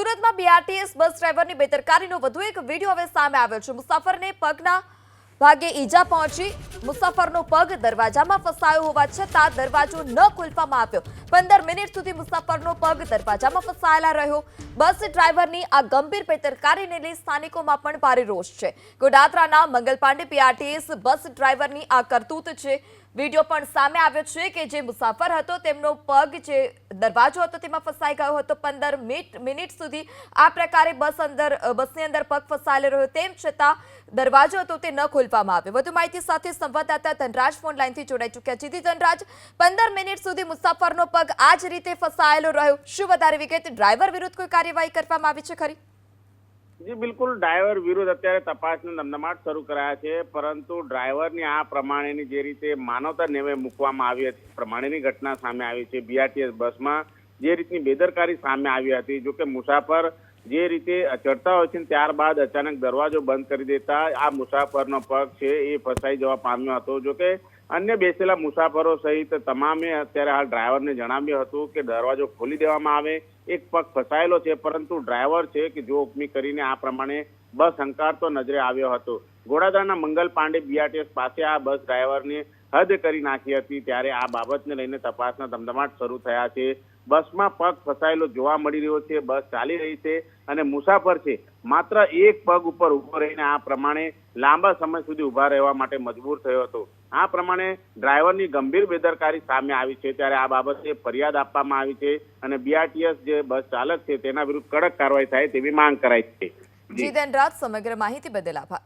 સુરતમાં BRTS bus ડ્રાઈવરની બેદરકારીનો વધુ એક વીડિયો હવે સામે આવ્યો છે. મુસાફરને પગના ભાગે ઈજા પહોંચી મુસાફરનો પગ દરવાજામાં ફસાયો હોવા છતાં દરવાજો ન ખોલવામાં આવ્યો. પંદર મિનિટ સુધી મુસાફરનો પગ દરવાજામાં ફસાયેલા રહ્યો. બસ ડ્રાઈવરની આ ગંભીર બેદરકારીને લઈ સ્થાનિકોમાં પણ ભારે રોષ છે. ગોડાદરાના મંગલ પાંડે પીઆરટીએસ બસ ડ્રાઈવરની આ કરતૂત છે. વીડિયો પણ સામે આવ્યો છે કે જે મુસાફર હતો તેમનો પગ જે દરવાજો હતો તેમાં ફસાઈ ગયો હતો. પંદર મિનિટ મિનિટ સુધી આ પ્રકારે બસ અંદર, બસની અંદર પગ ફસાયેલો રહ્યો. તેમ છતાં દરવાજો હતો તે ન ખોલવામાં આવ્યો. વધુ માહિતી સાથે સંવાદદાતા ધનરાજ ફોન લાઈનથી જોડાઈ ચૂક્યા છે. ધનરાજ, પંદર મિનિટ સુધી મુસાફરનો પગ આ જ રીતે ફસાયેલો રહ્યો. શું વધારે વિગત? ડ્રાઈવર વિરુદ્ધ કોઈ કાર્યવાહી કરવામાં આવી છે ખરી? જી, બિલકુલ. ડ્રાઈવર વિરુદ્ધ અત્યારે તપાસનો ધમધમાટ શરૂ કરાયા છે, પરંતુ ડ્રાઈવરની આ પ્રમાણેની જે રીતે માનવતા નેવે મૂકવામાં આવી હતી પ્રમાણેની ઘટના સામે આવી છે. બીઆરટીએસ બસમાં જે રીતની બેદરકારી સામે આવી હતી, જો કે મુસાફર જે રીતે ચડતા હોય છે ત્યારબાદ અચાનક દરવાજો બંધ કરી દેતા, આ મુસાફરનો પગ છે એ ફસાઈ જવા પામ્યો હતો. જો કે અન્ય બેસેલા મુસાફરો સહિત તમામે અત્યારે હાલ ડ્રાઈવરને જણાવ્યું હતું કે દરવાજો ખોલી દેવામાં આવે, એક પગ ફસાયેલો છે, પરંતુ ડ્રાઈવર છે કે જો ઉપમી કરીને આ પ્રમાણે બસ હંકારતો નજરે આવ્યો હતો. ઘોડાદરાના મંગલ પાંડે બીઆરટીએસ પાસે આ બસ ડ્રાઈવરની હદ કરી નાખી હતી ત્યારે આ બાબતને લઈને તપાસના ધમધમાટ શરૂ થયા છે. બસમાં પગ ફસાયેલો જોવા મળી રહ્યો છે. બસ ચાલી રહી છે અને મુસાફર છે. માત્ર એક પગ ઉપર ઊભો રહીને આ પ્રમાણે લાંબા સમય સુધી ઊભા રહેવા માટે મજબૂર થયો હતો. આ પ્રમાણે ડ્રાઈવરની ગંભીર બેદરકારી સામે આવી છે. ત્યારે આ બાબતે ફરિયાદ આપવામાં આવી છે અને બીઆરટીએસ જે બસ ચાલક છે તેના વિરુદ્ધ કડક કાર્યવાહી થાય તેવી માંગ કરાઈ છે. જી રાત સમગ્ર માહિતી બદલ આભાર.